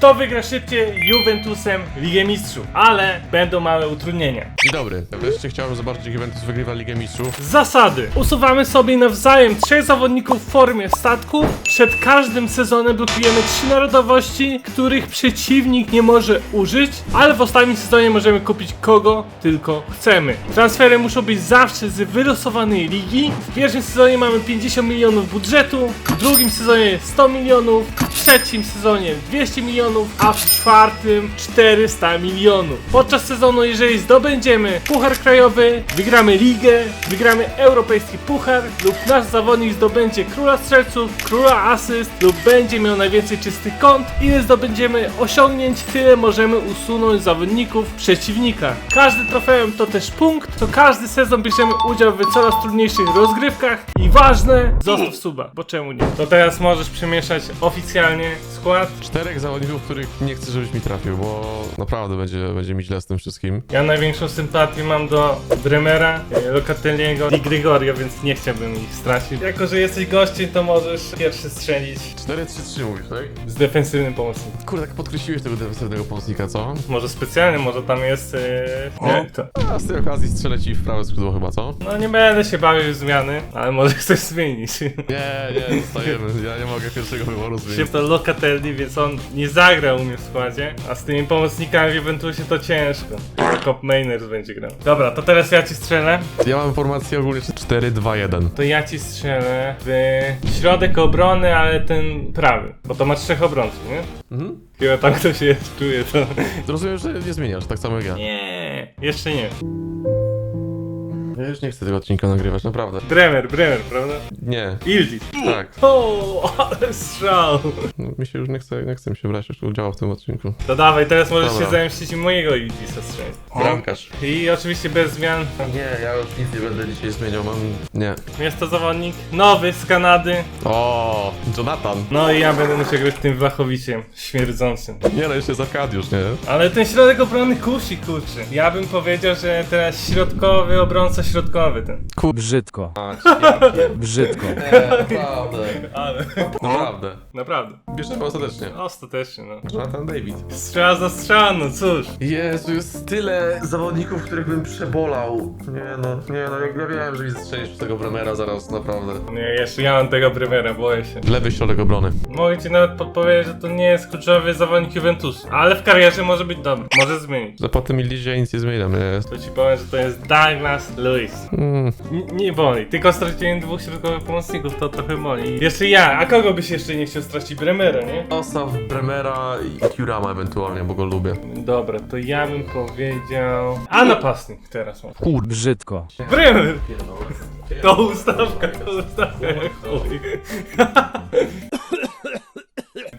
kto wygra szybciej Juventusem Ligę Mistrzów, ale będą małe utrudnienia. Dzień dobry. Wreszcie chciałem zobaczyć, jak Juventus wygrywa Ligę Mistrzów. Zasady. Usuwamy sobie nawzajem trzech zawodników w formie statku. Przed każdym sezonem blokujemy trzy narodowości, których przeciwnik nie może użyć, ale w ostatnim sezonie możemy kupić kogo tylko chcemy. Transfery muszą być zawsze z wylosowanej ligi. W pierwszym sezonie mamy 50 milionów budżetu, w drugim sezonie 100 milionów, w trzecim sezonie 200 milionów, a w czwartym 400 milionów. Podczas sezonu, jeżeli zdobędziemy puchar krajowy, wygramy ligę, wygramy europejski puchar lub nasz zawodnik zdobędzie króla strzelców, króla asyst lub będzie miał najwięcej czystych kąt, ile zdobędziemy osiągnięć, tyle możemy usunąć zawodników przeciwnika. Każdy trofeum to też punkt, to każdy sezon bierzemy udział w coraz trudniejszych rozgrywkach i ważne, zostaw suba, bo czemu nie? To teraz możesz przemieszać oficjalnie skład. Czterech zawodników, których nie chcę, żebyś mi trafił, bo naprawdę będzie, będzie mi źle z tym wszystkim. Ja największą sympatię mam do Bremera, e, Locatelliego i Gregorio, więc nie chciałbym ich stracić. Jako, że jesteś gościem, to możesz pierwszy strzelić 4-3-3 mówisz, tak? z defensywnym pomocnikiem. Kurde, tak podkreśliłeś tego defensywnego pomocnika, co? Może specjalnie, może tam jest... Yy, nie, kto? A z tej okazji strzelę ci w prawe skrzydło chyba, co? No nie będę się bawił w zmiany, ale może chcesz zmienić. Nie, nie, zostajemy. Ja nie mogę pierwszego wyboru Się zmienić. to Locatelli, więc on nie zagrał u mnie w składzie, a z tymi pomocnikami w Juventusie to ciężko. Tylko Mainers będzie grał. Dobra, to teraz ja ci strzelę. Ja mam informację ogólnie 4-2-1. To ja ci strzelę w środek obrony, ale ten prawy. Bo to ma trzech obrońców, nie? Mhm. Chyba tam ktoś jest, czuje to. Rozumiem, że nie zmieniasz, tak samo jak ja. Nie, jeszcze nie. Ja już nie chcę tego odcinka nagrywać, naprawdę. Bremer, Bremer, prawda? Nie, Ildiz. tak. O, ale strzał. No, mi się już nie chce, nie chce mi się brać już udziału w tym odcinku. To dawaj, teraz możesz Dobra. się zemścić i mojego Ildisa strzelić. Bramkarz. I oczywiście bez zmian. Nie, ja już nic nie będę dzisiaj zmieniał, mam... Nie. Jest to zawodnik nowy z Kanady. O, Jonathan. No i ja będę musiał grać tym Wlachowiciem śmierdzącym. Nie no, jeszcze jest Arkadiusz, nie? Ale ten środek obrony kusi, kurczy. Ja bym powiedział, że teraz środkowy obrońca środkowy ten. Brzydko, A, brzydko. naprawdę. Ale, Naprawdę. naprawdę. Bierzemy ostatecznie. Ostatecznie, no. Jonathan David. Strzała za strzała, no cóż. Jezu, jest tyle zawodników, których bym przebolał. Nie no, nie no, ja, ja wiem, że mi strzelisz tego Bremera zaraz, naprawdę. Nie, jeszcze ja mam tego Bremera, boję się. Lewy środek obrony. Mogę ci nawet podpowiedzieć, że to nie jest kluczowy zawodnik Juventusu. Ale w karierze może być dobry. Może zmienić. Za po tym Ilizie nic nie zmieniam, nie? To ci powiem, że to jest Douglas Lewis. Mm, nie boli, tylko straciłem dwóch środkowych pomocników, to trochę boli. Jeszcze ja, a kogo byś jeszcze nie chciał stracić? Bremera, nie? Zostaw Bremera i Kurama ewentualnie, bo go lubię. Dobra, to ja bym powiedział... A napastnik teraz mam. Kur... Brzydko. Bremer! To ustawka, to ustawka.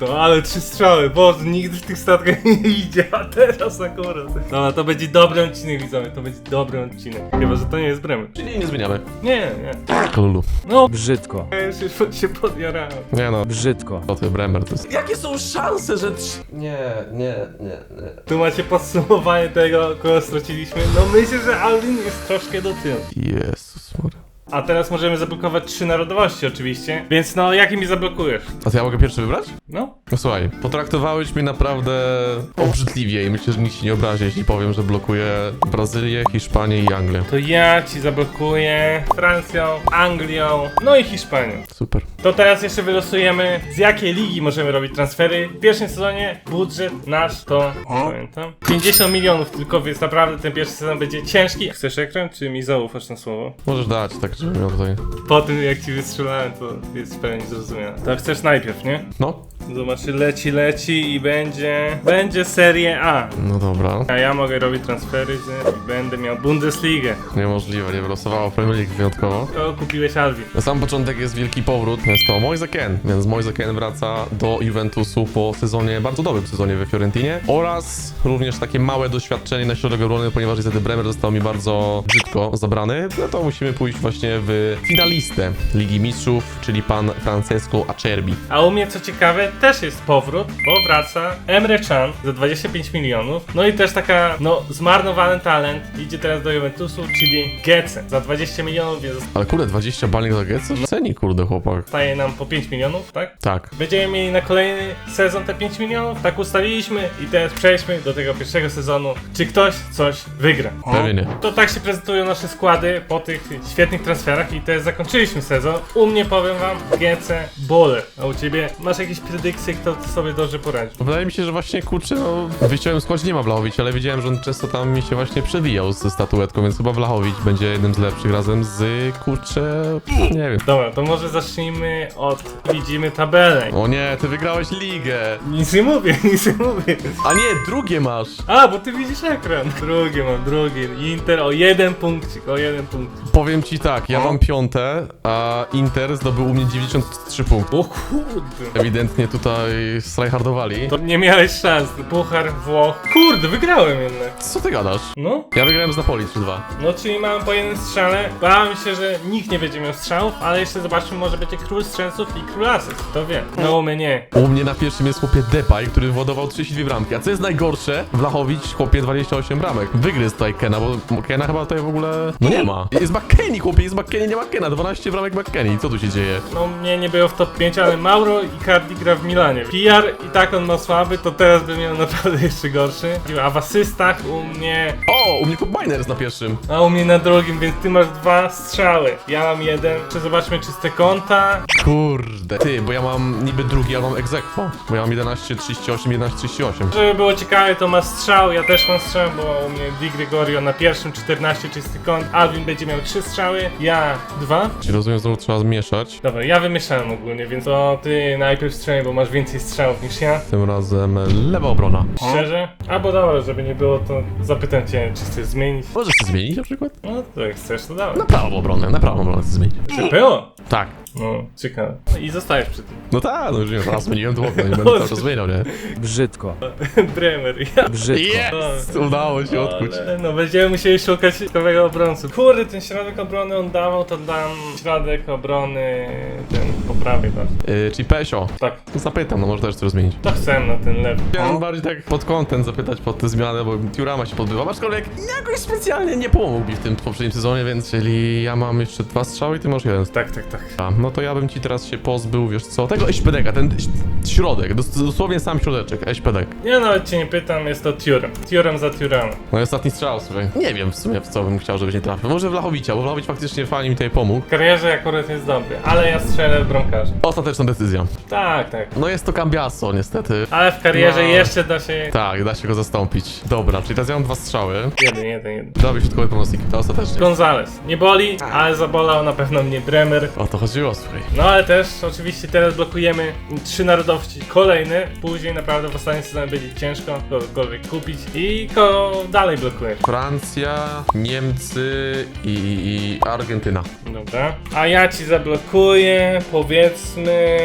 To ale trzy strzały, boże, nigdy w tych statkach nie idzie, a teraz akurat. Dobra, to będzie dobry odcinek, widzowie, to będzie dobry odcinek. Chyba, że to nie jest Bremer. Czyli nie zmieniamy. Nie, nie. Kolulu. No, Brzydko. ja już się, się podjarałem. Nie no, Brzydko. to ty Bremer to jest... Jakie są szanse, że... trz- Nie, nie, nie, nie. Tu macie podsumowanie tego, kogo straciliśmy. No myślę, że Alvin jest troszkę do tyłu. Jezus Maria. A teraz możemy zablokować trzy narodowości oczywiście, więc no, jakie mi zablokujesz? A to ja mogę pierwszy wybrać? No, No słuchaj, potraktowałeś mnie naprawdę obrzydliwie i myślę, że nikt się nie obrazi, jeśli powiem, że blokuję Brazylię, Hiszpanię i Anglię. to ja ci zablokuję Francją, Anglią, no i Hiszpanią. Super. To teraz jeszcze wylosujemy, z jakiej ligi możemy robić transfery. W pierwszym sezonie budżet nasz to, pamiętam, 50 milionów tylko, więc naprawdę ten pierwszy sezon będzie ciężki. Chcesz ekran, czy mi zaufasz na słowo? Możesz dać, tak żebym miał tutaj... Po tym jak ci wystrzelałem, to jest w pełni zrozumiałe. To chcesz najpierw, nie? No. Zobacz, leci, leci i będzie, będzie Serie A. No dobra. A ja mogę robić transfery z, i będę miał Bundesligę. Niemożliwe, nie wylosowało Premier League wyjątkowo. To kupiłeś Alvin. Na sam początek jest wielki powrót, jest to Moise Kean, więc Moise Kean wraca do Juventusu po sezonie, bardzo dobrym sezonie we Fiorentinie oraz również takie małe doświadczenie na środek obrony, ponieważ niestety Bremer został mi bardzo brzydko zabrany, no to musimy pójść właśnie w finalistę Ligi Mistrzów, czyli pan Francesco Acerbi. A u mnie co ciekawe, też jest powrót, bo wraca Emre Can za 25 milionów. No i też taka, no, zmarnowany talent idzie teraz do Juventusu, czyli Gece za 20 milionów, więc Ale kurde, 20 baniek za Getsa? Ceni kurde chłopak. zostaje nam po 5 milionów, tak? Tak. Będziemy mieli na kolejny sezon te 5 milionów, tak ustaliliśmy i teraz przejdźmy do tego pierwszego sezonu. Czy ktoś coś wygra? Pewnie nie. To tak się prezentują nasze składy po tych świetnych transferach i teraz zakończyliśmy sezon. U mnie powiem wam GC Bole, a u ciebie masz jakieś predykcje, kto sobie dobrze poradzi? Wydaje mi się, że właśnie kurczę, no w wyjściowym składzie nie ma Blachowicz, ale widziałem, że on często tam mi się właśnie przewijał ze statuetką, więc chyba Blachowicz będzie jednym z lepszych razem z kurczę. Nie wiem. Dobra, to może zacznijmy od widzimy tabelę. O nie, ty wygrałeś ligę! Nic nie mówię, nic nie mówię. A nie, drugie masz! A, bo ty widzisz ekran. Drugie mam, drugie. Inter o jeden punkcik, o jeden punkt. Powiem ci tak, ja mam piąte, a Inter zdobył u mnie 93 punkty. O kurde. Ewidentnie tutaj strajhardowali. To nie miałeś szans. Puchar Włoch. Kurde, wygrałem jednak. Co ty gadasz? No, Ja wygrałem z Napoli 3-2. no czyli mamy po jednym strzale. Bałem się, że nikt nie będzie miał strzałów, ale jeszcze zobaczmy, może będzie król strzelców i król asyst. Kto wie? No u mnie nie. U mnie na pierwszym jest chłopie Depay, który władował 32 bramki. A co jest najgorsze? Vlachowicz chłopie 28 bramek. Wygryzł tutaj Kena, bo Kena chyba tutaj w ogóle... No nie ma. Jest McKennie chłopie, jest McKennie, nie ma Kena. 12 bramek McKennie. Co tu się dzieje? No mnie nie było w top 5, ale Mauro i Cardi gra w Milanie. PR i tak on ma słaby, to teraz by miał naprawdę jeszcze gorszy. A w asystach u mnie... O, u mnie Kup jest na pierwszym. A u mnie na drugim, więc ty masz dwa strzały. Ja mam jeden. Czy zobaczmy czyste konta? Kurde. Ty, bo ja mam niby drugi, ale mam egzekwo. Bo ja mam 11, 38, 11, 38. Żeby było ciekawe, to ma strzał, ja też mam strzał, bo u mnie Di Gregorio na pierwszym 14 czysty kąt, Alvin będzie miał 3 strzały, ja 2. Czyli rozumiem, znowu trzeba zmieszać. Dobra, ja wymyślałem ogólnie, więc to ty najpierw strzelaj, bo masz więcej strzałów niż ja. Tym razem lewa obrona. Szczerze? Albo dobra, żeby nie było, to zapytam cię, czy chcesz zmienić. Możesz to zmienić na przykład? No, to jak chcesz, to dawaj. Na prawą obronę, na prawą obronę chcę zmienić. Czy było? Tak. No, ciekawe. I zostajesz przy tym. No tak, no już nie raz zmieniłem to okno, nie będę cały czas zmieniał, nie? Brzydko. Bremer, ja Brzydko. Jest! Udało się odkuć. Ale no będziemy musieli szukać ciekawego obrońcy. Kurde, ten środek obrony on dawał, to dam środek obrony ten po prawej bardziej. Yy, czyli Pesio. Tak, Zapytam, no może też coś zmienić. to chcę na ten lewy. Chciałem bardziej tak pod kątem zapytać pod te zmiany, bo Tiurama się podbywał, aczkolwiek jakoś specjalnie nie pomógł mi w tym poprzednim sezonie, więc czyli ja mam jeszcze dwa strzały i ty masz jeden. Tak, tak, tak. A, no to ja bym ci teraz się pozbył, wiesz co, tego Eśpedeka, ten środek, dos dosłownie sam środeczek, Eśpedek. Ja nawet cię nie pytam, jest to Tiurem. Tiurem za Tiurem. No i ostatni strzał, słuchaj. Nie wiem w sumie w co bym chciał, żebyś nie trafił. Może Wlachowicia, bo Wlachowicz faktycznie fajnie mi tutaj pomógł. W karierze akurat jest dobry, ale ja strzelę w bramkarza. Ostateczna decyzja. Tak, tak. No jest to Cambiaso, niestety. Ale w karierze No. jeszcze da się... Tak, da się go zastąpić. Dobra, czyli teraz ja mam dwa strzały. Jeden, jeden, jeden. Dawaj środkowy pomocnik, to ostatecznie. Gonzales. Nie boli, ale zabolał na pewno mnie Bremer. O to chodziło, słuchaj. No ale też oczywiście teraz blokujemy trzy narodowości kolejne. Później naprawdę w ostatnim sezonie będzie ciężko kogokolwiek kupić. I kogo dalej blokujesz? Francja, Niemcy i, i, i Argentyna. Dobra. A ja ci zablokuję, powiedzmy...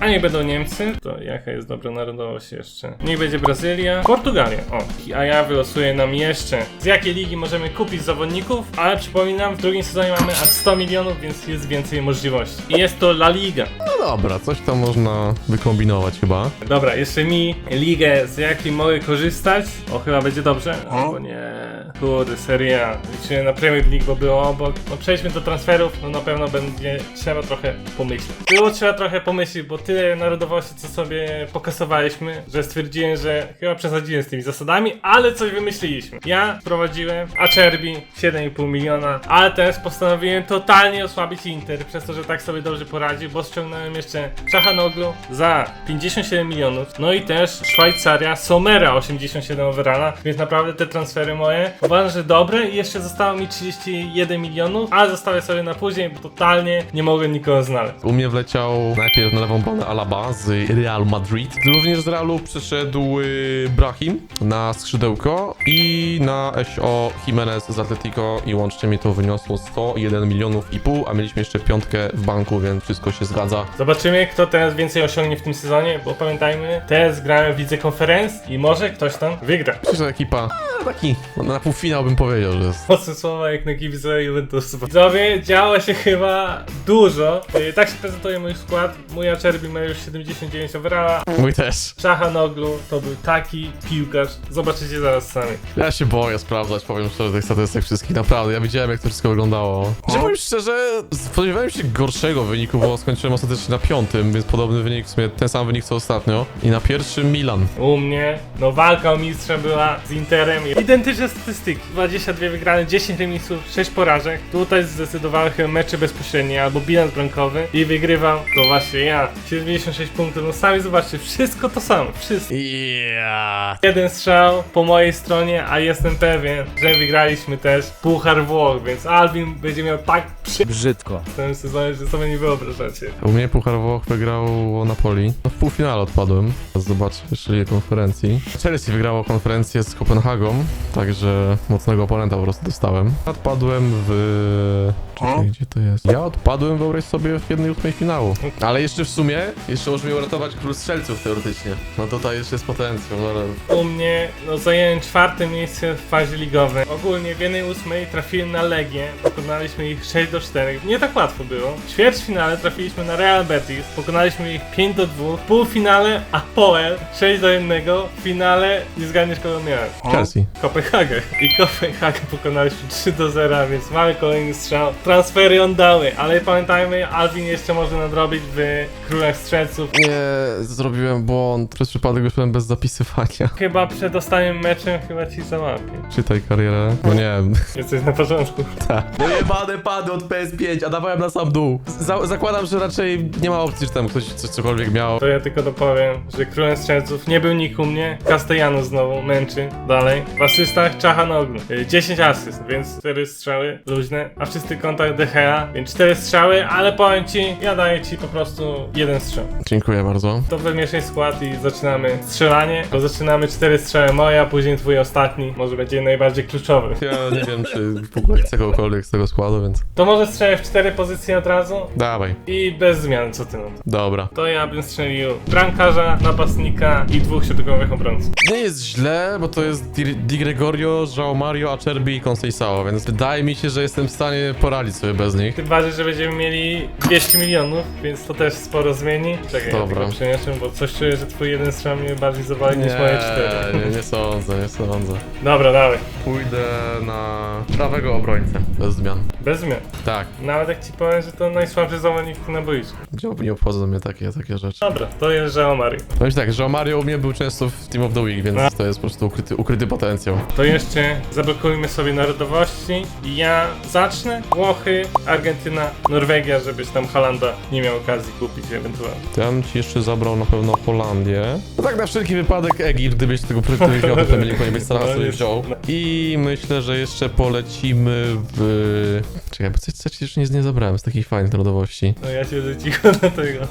A nie będą Niemcy? To jaka jest dobra narodowość jeszcze? Niech będzie Brazylia. Portugalia. O. A ja wylosuję nam jeszcze z jakiej ligi możemy kupić zawodników, ale przypominam, w drugim sezonie mamy aż 100 milionów, więc jest więcej możliwości. I jest to La Liga. No dobra, coś tam można wykombinować chyba. Dobra, jeszcze mi ligę, z jakiej mogę korzystać. O, chyba będzie dobrze. Albo nie. Kurde, seria. Liczyłem na Premier League, bo było obok. No przejdźmy do transferów, no na pewno będzie trzeba trochę pomyśleć. Było trzeba trochę pomyśleć, bo tyle narodowości, co sobie pokasowaliśmy, że stwierdziłem, że chyba przesadziłem z tymi zasadami, ale coś wymyśliliśmy. Ja prowadziłem Acerbi 7,5 miliona, ale też postanowiłem totalnie osłabić Inter, przez to, że tak sobie dobrze poradził, bo ściągnąłem jeszcze Czachanoglu za 57 milionów, no i też Szwajcaria Somera 87 overalla, więc naprawdę te transfery moje uważam, że dobre. I jeszcze zostało mi 31 milionów, ale zostawię sobie na później, bo totalnie nie mogłem nikogo znaleźć. U mnie wleciał najpierw na lewą obronę Alaba z Real Madrid. Również z Realu przeszedł y, Brahim na skrzydełko i na SO Jimenez z Atletico. I łącznie mi to wyniosło 101 milionów i pół, a mieliśmy jeszcze piątkę w banku, więc wszystko się zgadza. Zobaczymy, kto teraz więcej osiągnie w tym sezonie, bo pamiętajmy, teraz grałem w lidze konferencji i może ktoś tam wygra. Że ekipa e, taki no, na pół półfinał bym powiedział, że jest. Mocne słowa jak na kibice Juventusu. Widzowie, działo się chyba dużo. Yy, Tak się prezentuje mój skład. Mój Acerbi ma już 79 overalla. Mój też. Czachanoglu to był taki piłkarz. Zobaczycie zaraz sami. Ja się boję sprawdzać, powiem szczerze, tych statystyk wszystkich, naprawdę. Ja widziałem, jak to wszystko wyglądało. Że powiem szczerze, spodziewałem się gorszego wyniku, bo skończyłem ostatecznie na piątym, więc podobny wynik, w sumie ten sam wynik co ostatnio. I na pierwszym Milan. U mnie, no walka o mistrza była z Interem. Identyczne statystyki. 22 wygrane, 10 remisów, 6 porażek. Tutaj zdecydowały chyba mecze bezpośrednie albo bilans bramkowy. I wygrywam to właśnie ja. 76 punktów, no sami zobaczcie, wszystko to samo, wszystko. Yeah. Jeden strzał po mojej stronie, a jestem pewien, że wygraliśmy też Puchar Włoch, więc Albin będzie miał tak przy Brzydko. w tym sezonie, że sobie nie wyobrażacie. U mnie Puchar Włoch wygrał Napoli. No, w półfinale odpadłem. Zobaczę jeszcze ile konferencji. Chelsea wygrało konferencję z Kopenhagą, także mocnego oponenta po prostu dostałem. Odpadłem w... Czekaj, gdzie to jest? Ja odpadłem wyobraź sobie w jednej ósmej finału. Ale jeszcze w sumie, jeszcze może mnie uratować król strzelców teoretycznie. No tutaj jeszcze jest potencjał, no ale... U mnie no, zajęłem czwarte miejsce w fazie ligowej. Ogólnie w jednej ósmej trafiłem na Legię, pokonaliśmy ich 6 do 4. Nie tak łatwo było. W ćwierćfinale trafiliśmy na Real Betis, pokonaliśmy ich 5 do 2. W półfinale Apoel 6 do 1. W finale nie zgadniesz kogo miałem. Chelsea. Kopenhagę. I Kopenhagę pokonaliśmy 3 do 0, więc mamy kolejny strzał. Transfery on dały, ale pamiętajmy, Alvin jeszcze może nadrobić w Królach Strzelców. Nie, zrobiłem błąd. Przez przypadek już byłem bez zapisywania. Chyba przed ostatnim meczem chyba ci załapię. Czytaj karierę. No nie, Jesteś na porządku. Tak. No jebane pady od PS5, a dawałem na sam dół. Za zakładam, że raczej nie ma opcji, że tam ktoś coś, cokolwiek miał. To ja tylko dopowiem, że królem strzelców nie był nikt u mnie. Castellano znowu męczy. Dalej. W asystach Czachanoglu. Y, 10 asyst, więc 4 strzały luźne. A w czystych kątach DHA, więc 4 strzały, ale powiem ci, ja daję ci po prostu jeden strzał. Dziękuję bardzo. To wymieszaj skład i zaczynamy strzelanie. To zaczynamy 4 strzały moje, a później twój ostatni. Może będzie najbardziej kluczowy. Ja nie wiem, czy w ogóle chcę kogokolwiek z tego składu, więc... To może strzelę w 4 pozycje od razu Dawaj. i bez zmian, co ty na to. Dobra. To ja bym strzelił bramkarza, napastnika i dwóch środkowych obrońców. Nie jest źle, bo to jest Di, Di Gregorio, João Mario, Acerbi i Conceição, więc wydaje mi się, że jestem w stanie poradzić sobie bez nich. Tym bardziej, że będziemy mieli 200 milionów, więc to też sporo zmieni. Czekaj, Dobra. ja tylko przeniosę, bo coś czuję, że twój jeden strzał mnie bardziej zawali niż moje cztery. nie, nie sądzę, nie sądzę. Dobra, dawaj. Pójdę na prawego obrońcę. Bez zmian. Bez zmian. Tak. Nawet jak ci powiem, że to najsłabszy zawodnik na boisku. Gdzie nie obchodzą mnie takie, takie rzeczy. Dobra, to jest Jean Mario. Powiem ci tak, że Mario u mnie był często w Team of the Week, więc No. to jest po prostu ukryty, ukryty potencjał. To jeszcze zablokujmy sobie narodowości. Ja zacznę. Włochy, Argentyna, Norwegia, żebyś tam Halanda nie miał okazji kupić ewentualnie. To ja bym ci jeszcze zabrał na pewno Holandię. No tak na wszelki wypadek Egipt, gdybyś tego projektu nie wziął, to pewnie nikogo nie byś No, sobie jest- wziął. no. I myślę, że jeszcze polecimy w... Czekaj, bo coś, coś już nie, nie zabrałem z takich fajnych narodowości. No ja siedzę cicho do tego.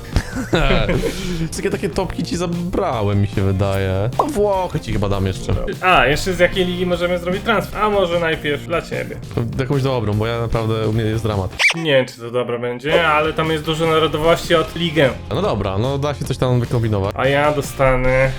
Wszystkie takie topki ci zabrałem, mi się wydaje. No Włochy ci chyba dam jeszcze. A, jeszcze z jakiej ligi możemy zrobić transfer? A może najpierw dla ciebie. Jakąś dobrą, bo ja naprawdę, u mnie jest dramat. Nie wiem, czy to dobra będzie, ale tam jest dużo narodowości od ligę. No dobra, no da się coś tam wykombinować. A ja dostanę...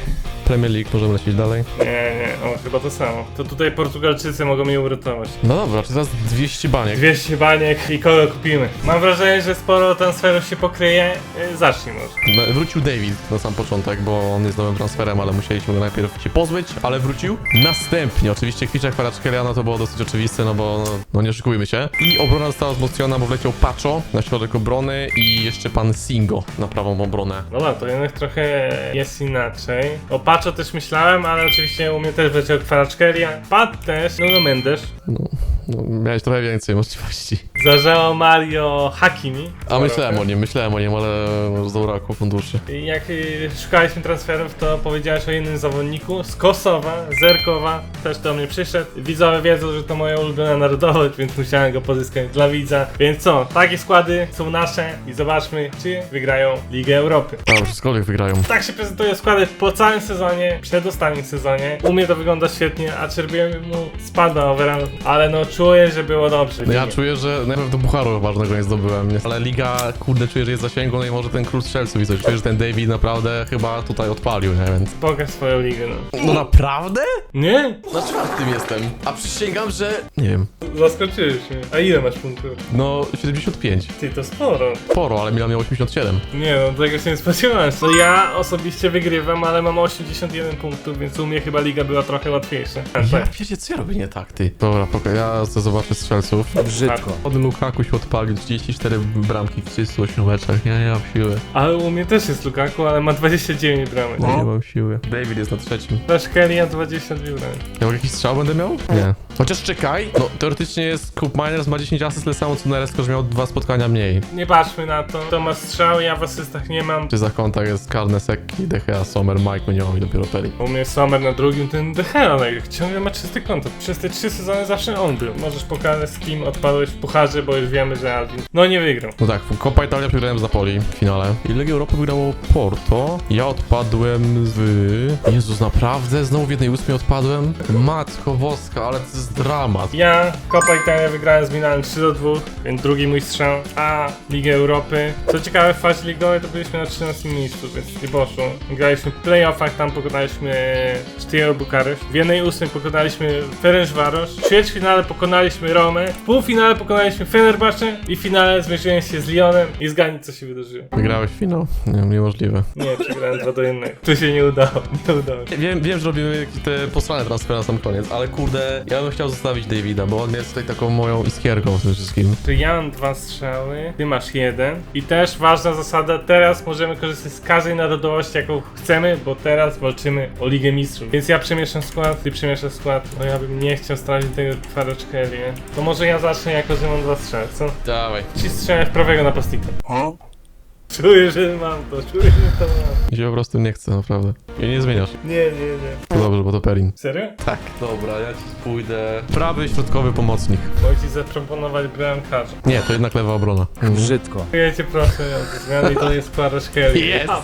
Premier League, możemy lecieć dalej. Nie, nie, o, chyba to samo. To tutaj Portugalczycy mogą mnie uratować. No dobra, czy teraz 200 baniek. 200 baniek i kogo kupimy? Mam wrażenie, że sporo transferów się pokryje. Y, Zacznij może. No, Wrócił David na sam początek, bo on jest nowym transferem, ale musieliśmy go najpierw się pozbyć, ale wrócił. Następnie, oczywiście Kwicza Kwaracz-Keliana to było dosyć oczywiste, no bo no, no nie oszukujmy się. I obrona została wzmocniona, bo wleciał Pacho na środek obrony i jeszcze pan Singo na prawą obronę. Dobra, to jednak trochę jest inaczej. O Pacho też myślałem, ale oczywiście u mnie też wleciał Kwarackeria. Pat też, Nuno Mendes. No, no, miałeś trochę więcej możliwości. Zażało Mario Hakimi. A myślałem o nim, myślałem o nim, ale może zabrakło funduszy. I Jak y, szukaliśmy transferów, to powiedziałeś o jednym zawodniku z Kosowa, Zerkowa, też do mnie przyszedł. Widzowie wiedzą, że to moja ulubiona narodowość, więc musiałem go pozyskać dla widza. Więc co, takie składy są nasze i zobaczmy, czy wygrają Ligę Europy. A, wszystkolwiek wygrają. Tak się prezentuje składy po całym sezonie, przedostatnim sezonie. U mnie to wygląda świetnie, a czerpiłem mu spada overall, ale no czuję, że było dobrze. No ja czuję, że Nawet do Bucharu ważnego nie zdobyłem, nie? ale liga, kurde, czuję, że jest zasięgu, no i może ten król strzelców i coś. Czuję, że ten David naprawdę chyba tutaj odpalił, nie? Więc... Pokaż swoją ligę, no. No naprawdę? Nie? Na czwartym jestem. A przysięgam, że... Nie wiem. Zaskoczyłeś mnie. A ile masz punktów? No, 75. Ty, to sporo. Sporo, ale Milan miał 87. Nie no, tego się nie spodziewałem. No ja osobiście wygrywam, ale mam 81 punktów, więc u mnie chyba liga była trochę łatwiejsza. Ja wiecie, co ja robię nie tak, ty? Dobra, poka- ja chcę zobaczyć strzelców. Brzydko. Od Lukaku się odpalił 34 bramki w 38 meczach. Ja nie mam siły. Ale u mnie też jest Lukaku, ale ma 29 bramek. Ja nie mam siły. David jest na trzecim. Nasz Kelly ma 22 bramek. Ja jakiś strzał będę miał? Nie. Chociaż czekaj, no teoretycznie jest Cup Miners ma 10 asyst, tyle samo co Neres, tylko że miał dwa spotkania mniej. Nie patrzmy na to. To ma strzał, ja w asystach nie mam. Czy za kontakt jest Karne, Sekki, Dechea, Sommer, Mike, my nie mam i dopiero Peli. U mnie Sommer na drugim, ten De Gea, no ciągle ma czysty kontakt. Przez te trzy sezony zawsze on był. Możesz pokazać z kim odpadłeś w pucharze, bo już wiemy, że Alvin. No nie wygrał. No tak, Copa Italia przegrałem z Napoli w finale. I Legii Europy wygrało Porto. Ja odpadłem z... Jezus, naprawdę? Znowu w jednej ósmej odpadłem? Matko boska, ale to jest dramat. Ja Copa Italia wygrałem z Milanem 3 do 2, więc drugi mój strzał. A Ligę Europy. Co ciekawe, w fazie ligowej to byliśmy na 13 miejscu, więc nie poszło. Graliśmy w playoffach, tam pokonaliśmy Sztyjel Bukaresz. W jednej ósmej pokonaliśmy Ferencvaros. W ćwierćfinale pokonaliśmy Romę. W półfinale pokonaliśmy Fenerbahce i w finale zmierzyłem się z Lyonem i zgadnij co się wydarzyło. Wygrałeś finał? Nie, niemożliwe. Nie, przegrałem 2 do 1. To się nie udało, nie udało. Wiem, wiem, że robimy jakieś te posrane transfery na sam koniec, ale kurde, ja bym chciał zostawić Davida, bo on jest tutaj taką moją iskierką w tym wszystkim. To ja mam dwa strzały, ty masz jeden. I też ważna zasada, teraz możemy korzystać z każdej narodowości, jaką chcemy, bo teraz walczymy o Ligę Mistrzów. Więc ja przemieszczam skład, ty przemieszasz skład. No ja bym nie chciał stracić tego nie? To może ja zacznę jako, że mam dwa strzały, co? Dawaj. Ci strzelę w prawego napastnika. Czuję, że mam to, czuję, że to mam. Mi się po prostu nie chce, naprawdę. I nie zmieniasz. Nie, nie, nie. To dobrze, bo to Perin. Serio? Tak. Dobra, ja ci pójdę. Prawy środkowy pomocnik. Mogę ci zaproponować bramkarza. Nie, to jednak lewa obrona. Brzydko. Ja cię proszę o te zmiany i to jest twaroczka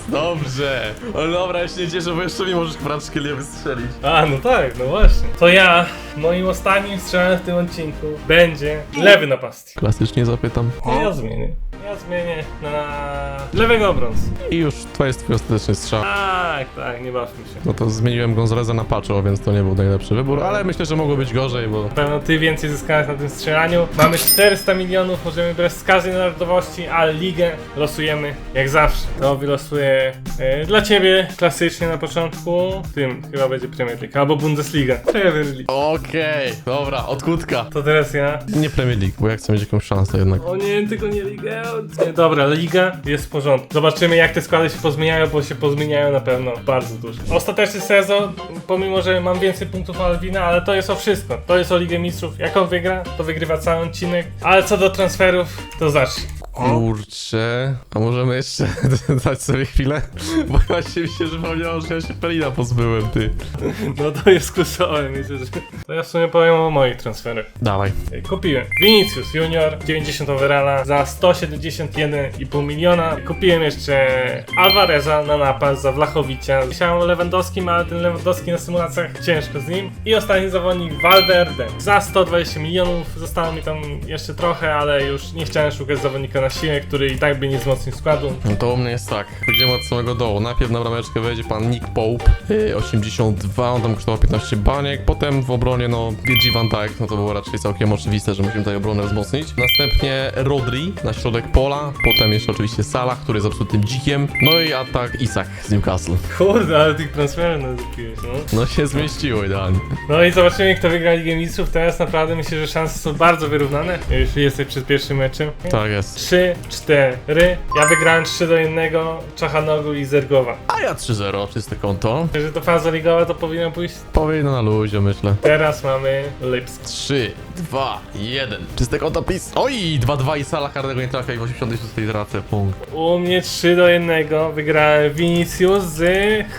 dobrze. Ale dobra, ja się nie cieszę, bo jeszcze mi możesz kwarczkę wystrzelić. A, no tak, no właśnie. To ja, moim ostatnim strzałem w tym odcinku będzie lewy napastnik. Klasycznie zapytam. Ja zmienię. Ja zmienię na lewego obrońcę. I już to jest twój ostateczny strzał. Tak, tak, nie bawmy się. No to zmieniłem Gonzaleza na Pacho, więc to nie był najlepszy wybór, ale myślę, że mogło być gorzej, bo... Na pewno ty więcej zyskałeś na tym strzelaniu. Mamy 400 milionów, możemy brać z każdej narodowości, ale ligę losujemy jak zawsze. To wylosuję e, dla ciebie klasycznie na początku. Tym chyba będzie Premier League albo Bundesliga. Premier League. Okej, dobra, odkutka. To teraz ja. Nie Premier League, bo ja chcę mieć jakąś szansę jednak. O nie, tylko nie Ligę. Nie, Dobra, Liga jest w porządku. Zobaczymy jak te składy się pozmieniają, bo się pozmieniają na pewno bardzo dużo. Ostateczny sezon, pomimo że mam więcej punktów Alwina, ale to jest o wszystko. To jest o Ligę Mistrzów. Jak on wygra, to wygrywa cały odcinek. Ale co do transferów, to zacznij. Kurczę, a możemy jeszcze dać sobie chwilę? Bo właśnie mi się przypomniało, że ja się Pelina pozbyłem, ty. No to jest kluczowe, myślę, że... To ja w sumie powiem o moich transferach. Dawaj. Kupiłem Vinicius Junior 90 overalla za 171,5 miliona. Kupiłem jeszcze Alvareza na napad za Wlachowicza. Myślałem o Lewandowskim, ale ten Lewandowski na symulacjach ciężko z nim. I ostatni zawodnik Valverde za 120 milionów. Zostało mi tam jeszcze trochę, ale już nie chciałem szukać zawodnika na siłę, który i tak by nie wzmocnił składu. No to u mnie jest tak. Pójdziemy od samego dołu. Najpierw na brameczkę wejdzie pan Nick Pope, yy, 82, on tam kosztował 15 baniek. Potem w obronie, no, Virgil van Dijk, no to było raczej całkiem oczywiste, że musimy tutaj obronę wzmocnić. Następnie Rodri na środek pola. Potem jeszcze oczywiście Salah, który jest absolutnym dzikiem. No i atak Isak z Newcastle. Kurde, ale tych transferów nadupiłeś, no. No się zmieściło idealnie. No i zobaczymy, kto wygra Ligę Mistrzów. Teraz naprawdę myślę, że szanse są bardzo wyrównane. Już jesteś przed pierwszym meczem. Tak jest. 3, 4. Ja wygrałem 3 do 1 Czachanogu i Zergowa. A ja 3-0, czyste konto. Jeżeli to faza ligowa, to powinno pójść. Powinno na luzie, myślę. Teraz mamy Lipsk. 3, 2, 1. Czyste konto, please. Oj, 2-2 i Salah karnego nie trafia i w 86 tracę punkt. U mnie 3 do 1 wygrałem Vinicius z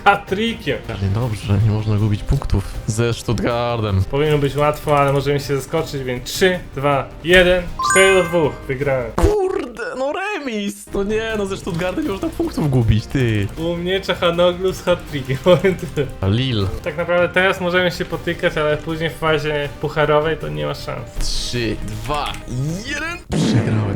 hat-trickiem. Ale dobrze, nie można gubić punktów ze Stuttgartem. Powinno być łatwo, ale możemy się zaskoczyć, więc 3, 2, 1, 4 do 2 wygrałem. Kurde, no remis! No nie, no ze Stuttgartem nie można punktów gubić, ty. U mnie Czechanoglu z hat-trickiem, powiem tyle. A Lille. Tak naprawdę teraz możemy się potykać, ale później w fazie pucharowej to nie ma szans. 3, 2, 1. Przegrałem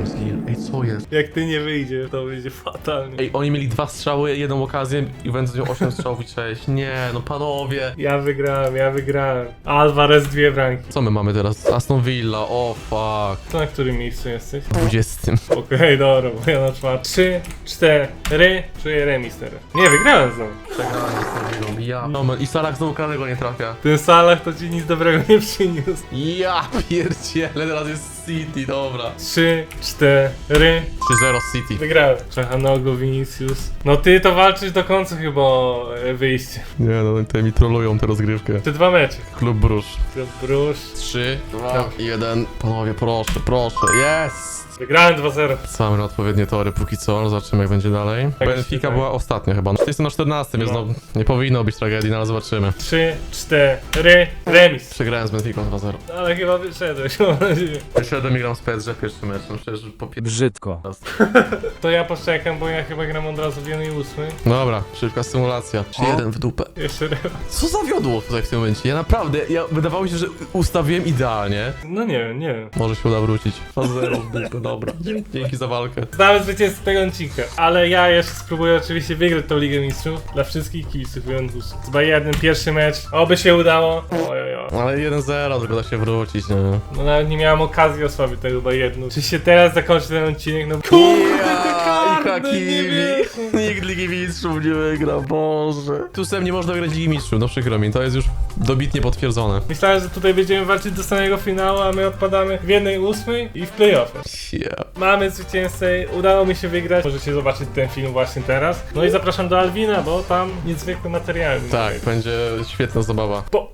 co jest? Jak ty nie wyjdzie, to będzie fatalnie. Ej, oni mieli dwa strzały, jedną okazję, Juventus miał 8 strzałów i 6. Nie, no panowie. Ja wygrałem, ja wygrałem. Alvarez dwie bramki. Co my mamy teraz? Aston Villa, o fuck. To na którym miejscu jesteś? 20. Okej, dobra, bo ja na czwartym. Trzy, cztery, czuję remis teraz. Nie, wygrałem znowu. Przegrałem z Aston Villą, ja. No, man, i Salah znowu karnego nie trafia. Ten Salah to ci nic dobrego nie przyniósł. Ja pierdziele, teraz jest City, dobra. Trzy, cztery, 3-0 City. wygrałem. Czechanoglu, Vinicius. No ty to walczysz do końca chyba o e, wyjście. Nie, no tutaj mi trolują tę rozgrywkę. Te dwa mecze. Klub Brusz. Klub Brusz. 3, 2, Dobra. 1. Panowie, proszę, proszę, jest! Wygrałem 2-0. Mamy na odpowiednie tory póki co, no zobaczymy jak będzie dalej. Tak Benfica wydaje. była ostatnia chyba. No, jestem na 14, więc No. no, nie powinno być tragedii, no ale zobaczymy. Trzy, cztery, remis. Przegrałem z Benficą 2-0. Ale chyba wyszedłeś, mam nadzieję. Wyszedłem i gram z PSG w pierwszym meczu, no przecież po pier... Brzydko. To ja poczekam, bo ja chyba gram od razu w 1 ósmy. Dobra, szybka symulacja. 3-1 w dupę. Jeszcze raz. Co zawiodło tutaj w tym momencie? Ja naprawdę, ja wydawało mi się, że ustawiłem idealnie. No nie wiem, nie wiem. Może się uda wrócić. 2-0 w dupę, dobra. Dzięki za walkę. Znamy zwycięzcę tego odcinka, ale ja jeszcze spróbuję oczywiście wygrać tą Ligę Mistrzów dla wszystkich kibiców Juventusu. Z Bayernem pierwszy mecz, oby się udało. Ojojoj. Ale 1-0, tylko da się wrócić, nie? No nawet nie miałem okazji osłabić tego Bayernu. Czy się teraz zakończy ten odcinek? No kurde, te wierzę. Nikt Ligi Mistrzów nie wygra, Boże. Tu sem nie można grać Ligi Mistrzów, no przykro mi, to jest już dobitnie potwierdzone. Myślałem, że tutaj będziemy walczyć do samego finału, a my odpadamy w jednej ósmej i w playoffach. Yeah. Mamy zwycięzcę, udało mi się wygrać. Możecie zobaczyć ten film właśnie teraz. No i zapraszam do Alwina, bo tam niezwykłe materiały. Tak, będzie świetna zabawa. Po